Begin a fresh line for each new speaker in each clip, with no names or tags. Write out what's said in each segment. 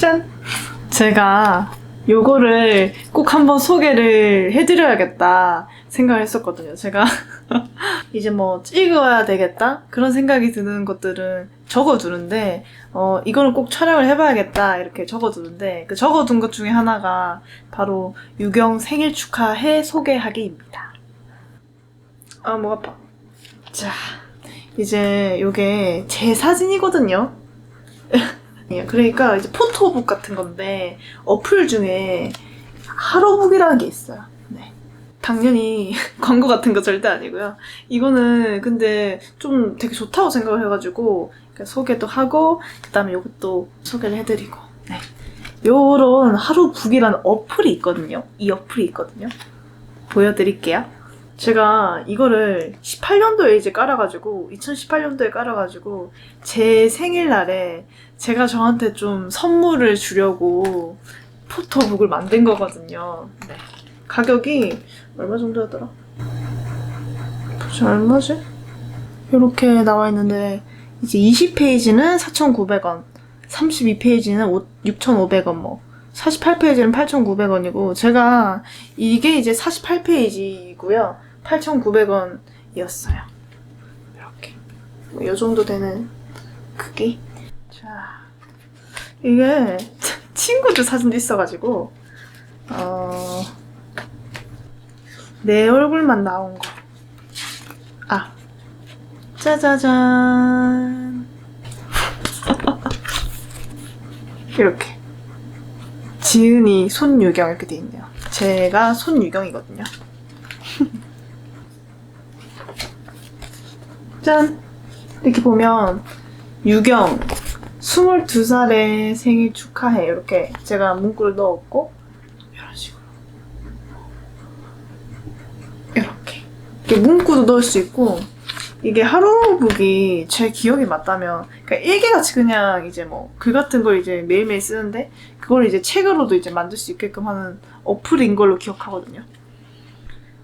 짠! 제가 요거를 꼭 한번 소개를 해드려야겠다 생각을 했었거든요. 제가 이제 뭐 찍어야 되겠다? 그런 생각이 드는 것들은 적어두는데, 어, 이거는 꼭 촬영을 해봐야겠다. 이렇게 적어두는데, 그 적어둔 것 중에 하나가 바로 유경 생일 축하해 소개하기입니다. 아, 목 아파. 자, 이제 요게 제 사진이거든요. 예, 그러니까 이제 포토북 같은 건데 어플 중에 하로북이라는 게 있어요. 네. 당연히 광고 같은 거 절대 아니고요. 이거는 근데 좀 되게 좋다고 생각을 해가지고 그러니까 소개도 하고 그다음에 이것도 소개를 해드리고 네. 요런 하루북이라는 어플이 있거든요. 이 어플이 있거든요. 보여드릴게요. 제가 이거를 18년도에 이제 깔아가지고 2018년도에 깔아가지고 제 생일날에 제가 저한테 좀 선물을 주려고 포토북을 만든 거거든요. 네. 가격이 얼마 정도였더라? 도대체 얼마지? 이렇게 나와 있는데 이제 20페이지는 4,900원, 32페이지는 6,500원 뭐 48페이지는 8,900원이고 제가 이게 이제 48페이지고요. 8,900원이었어요. 이렇게. 뭐이 정도 되는 크기. 자, 이게 친구들 사진도 있어가지고 어, 내 얼굴만 나온 거. 아, 짜자잔. 이렇게. 지은이 손유경 이렇게 돼 있네요. 제가 손유경이거든요. 짠! 이렇게 보면 유경 22살의 생일 축하해 이렇게 제가 문구를 넣었고 이런 식으로 이렇게 이렇게 문구도 넣을 수 있고 이게 하루북이 제 기억이 맞다면 그러니까 일기같이 그냥 이제 뭐 글 같은 걸 이제 매일매일 쓰는데 그걸 이제 책으로도 이제 만들 수 있게끔 하는 어플인 걸로 기억하거든요.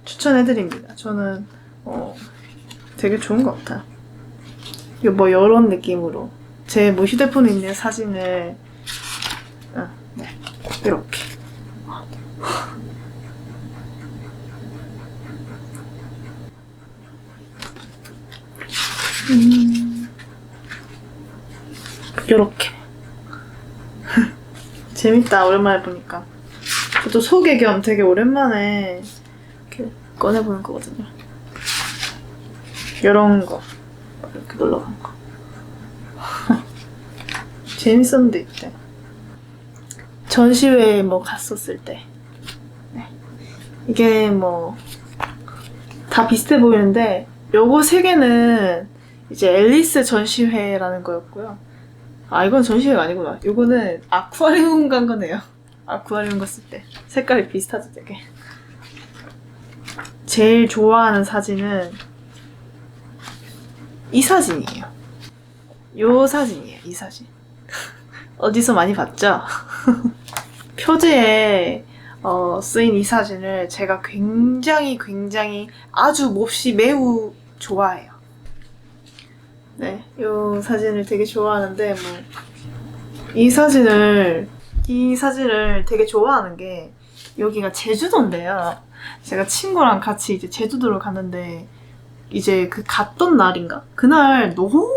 추천해드립니다. 저는 어, 되게 좋은 것 같아요. 이거 뭐 이런 느낌으로. 제 뭐 휴대폰에 있는 사진을 어, 네, 이렇게. 음, 이렇게. 재밌다 오랜만에 보니까. 또 소개 겸 되게 오랜만에 이렇게 꺼내보는 거거든요. 이런 거 이렇게 놀러 간 거. 재밌었는데 이때 전시회 뭐 갔었을 때 네. 이게 뭐 다 비슷해 보이는데 요거 세 개는 이제 앨리스 전시회라는 거였고요. 아 이건 전시회가 아니구나. 요거는 아쿠아리움 간 거네요. 아쿠아리움 갔을 때 색깔이 비슷하죠 되게. 제일 좋아하는 사진은 이 사진이에요. 요 사진이에요. 이 사진. 어디서 많이 봤죠? 표지에 어, 쓰인 이 사진을 제가 굉장히 굉장히 아주 몹시 매우 좋아해요. 네, 요 사진을 되게 좋아하는데 뭐 이 사진을 이 사진을 되게 좋아하는 게 여기가 제주도인데요. 제가 친구랑 같이 이제 제주도를 갔는데 이제 그 갔던 날인가? 그날 너무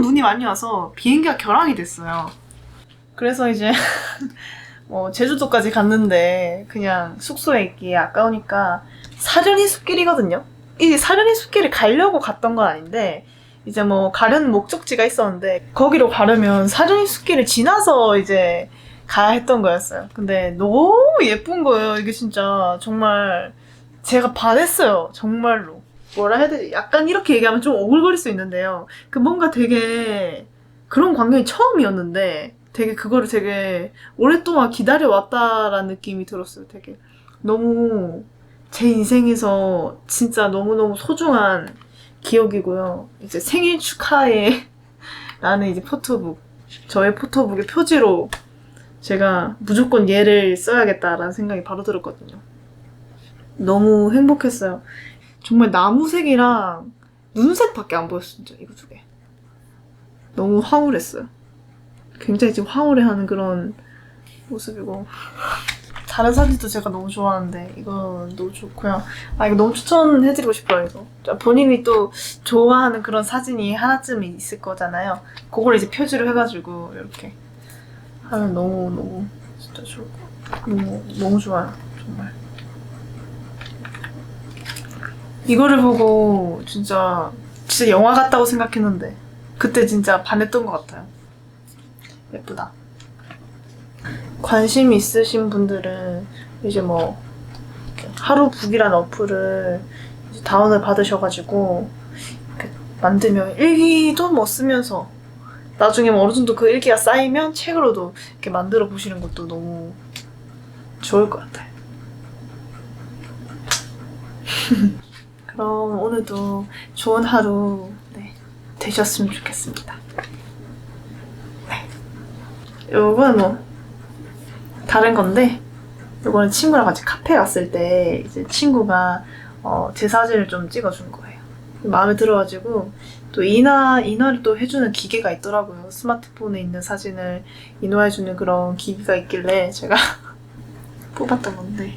눈이 많이 와서 비행기가 결항이 됐어요. 그래서 이제 뭐 제주도까지 갔는데 그냥 숙소에 있기 아까우니까 사려니 숲길이거든요. 이 사려니 숲길을 가려고 갔던 건 아닌데 이제 뭐 가려는 목적지가 있었는데 거기로 가려면 사려니 숲길을 지나서 이제 가야 했던 거였어요. 근데 너무 예쁜 거예요. 이게 진짜 정말 제가 반했어요. 정말로. 뭐라 해야 되지? 약간 이렇게 얘기하면 좀 오글거릴 수 있는데요. 그 뭔가 되게 그런 광경이 처음이었는데 되게 그거를 되게 오랫동안 기다려왔다라는 느낌이 들었어요. 되게 너무 제 인생에서 진짜 너무너무 소중한 기억이고요. 이제 생일 축하해 라는 이제 포토북 저의 포토북의 표지로 제가 무조건 얘를 써야겠다라는 생각이 바로 들었거든요. 너무 행복했어요. 정말 나무색이랑 눈색밖에 안 보였어, 진짜, 이거 두 개. 너무 황홀했어요. 굉장히 지금 황홀해하는 그런 모습이고 다른 사진도 제가 너무 좋아하는데 이건 너무 좋고요. 아 이거 너무 추천해드리고 싶어요 이거. 본인이 또 좋아하는 그런 사진이 하나쯤 있을 거잖아요. 그걸 이제 표지로 해가지고 이렇게 하면 너무 너무 진짜 같아요. 너무 너무 좋아요 정말. 이거를 보고 진짜 진짜 영화 같다고 생각했는데 그때 진짜 반했던 것 같아요. 예쁘다. 관심 있으신 분들은 이제 뭐 하루 북이라는 어플을 다운을 받으셔가지고 만들면 일기도 뭐 쓰면서 나중에 뭐 어느 정도 그 일기가 쌓이면 책으로도 이렇게 만들어 보시는 것도 너무 좋을 것 같아요. 그럼 오늘도 좋은 하루 네, 되셨으면 좋겠습니다. 네. 요거는 뭐 다른 건데 요거는 친구랑 같이 카페 갔을 때 이제 친구가 어, 제 사진을 좀 찍어준 거예요. 마음에 들어가지고 또 인화 인화를 또 해주는 기계가 있더라고요. 스마트폰에 있는 사진을 인화해주는 그런 기기가 있길래 제가 뽑았던 건데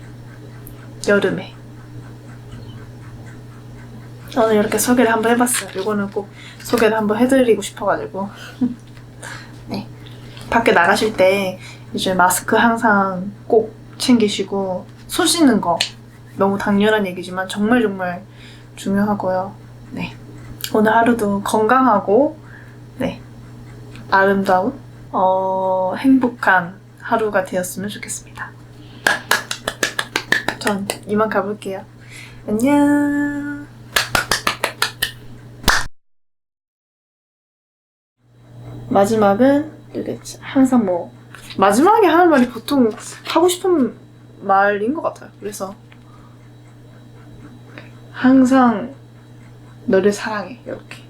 여름에 오늘 이렇게 소개를 한번 해봤어요. 요거는 꼭 소개를 한번 해드리고 싶어가지고 네 밖에 나가실 때 이제 마스크 항상 꼭 챙기시고 손 씻는 거 너무 당연한 얘기지만 정말 정말 중요하고요. 네 오늘 하루도 건강하고 네 아름다운 어 행복한 하루가 되었으면 좋겠습니다. 전 이만 가볼게요. 안녕. 마지막은 이게 항상 뭐 마지막에 하는 말이 보통 하고 싶은 말인 것 같아요. 그래서 항상 너를 사랑해 이렇게